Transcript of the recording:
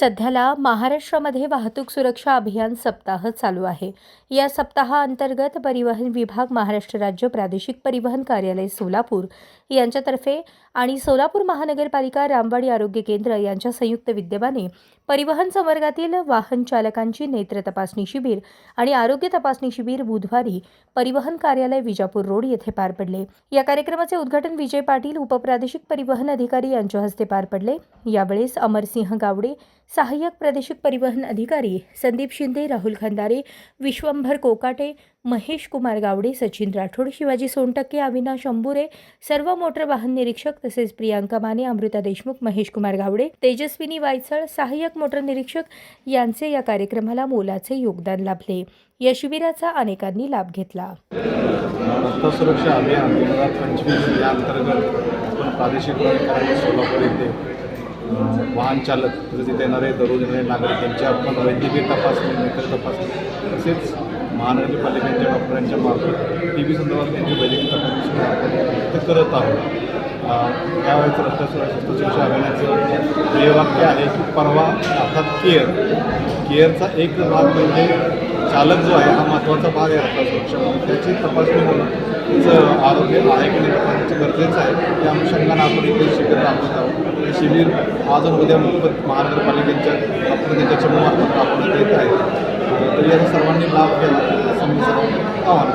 सध्याला महाराष्ट्रामध्ये वाहतूक सुरक्षा अभियान सप्ताह चालू आहे. या सप्ताहाअंतर्गत परिवहन विभाग महाराष्ट्र राज्य प्रादेशिक परिवहन कार्यालय सोलापूर यांच्यातर्फे आणि सोलापूर महानगरपालिका रामवाडी आरोग्य केंद्र यांच्या संयुक्त विद्यमाने परिवहन संवर्गातील वाहन चालकांची नेत्र तपासणी शिबिर आणि आरोग्य तपासणी शिबिर बुधवारी परिवहन कार्यालय विजापूर रोड येथे पार पडले. या कार्यक्रमाचे उद्घाटन विजय पाटील उपप्रादेशिक परिवहन अधिकारी यांच्या हस्ते पार पडले. यावेळेस अमरसिंह गावडे सहाय्यक प्रादेशिक परिवहन अधिकारी संदीप शिंदे राहुल खंदारे विश्वंभर कोकाटे महेश कुमार गावडे सचिन राठोड शिवाजी सोनटक्के अविनाश अंबुरे सर्व मोटर वाहन निरीक्षक तसेच प्रियांका माने अमृता देशमुख महेश कुमार गावडे तेजस्विनी वायचळ सहाय्यक मोटर निरीक्षक यांचे या कार्यक्रमाला मोलाचे योगदान लाभले. या शिबिराचा अनेकांनी लाभ घेतला. सुरक्षा अभियान पंचवीस या अंतर्गत प्रादेशिक सोलापूर येथे वाहन चालक तिथे येणारे दररोज येणारे नागरिक यांची आपण वैद्यकीय तपासणी इतर तपासणी तसेच महानगरपालिकेच्या डॉक्टरांच्या मार्फत टी बी संदर्भात त्यांची वैद्यकीय तपासणी आपण ते करत आहोत. अ, यावेळेस रस्ता सुरक्षा सुरक्षा अभियानाचं ध्येयवाक्य आहे की परवा अर्थात केअर. केअरचा एक भाग म्हणजे चालक जो आहे हा महत्त्वाचा भाग आहे आता सुरक्षा त्याची तपासणी म्हणून त्याचं आरोग्य आहे की नाही गरजेचं आहे. त्या अनुषंगानं आपण इथे शिबिर राबवत आहोत. हे शिबिर आज आणि उद्या मोफत महानगरपालिकेच्या प्रतिनिधीच्या मार्फत राबवण्यात येत आहे. तर याचा सर्वांनी लाभ घ्यावा असं मी सर्वांना आव्हान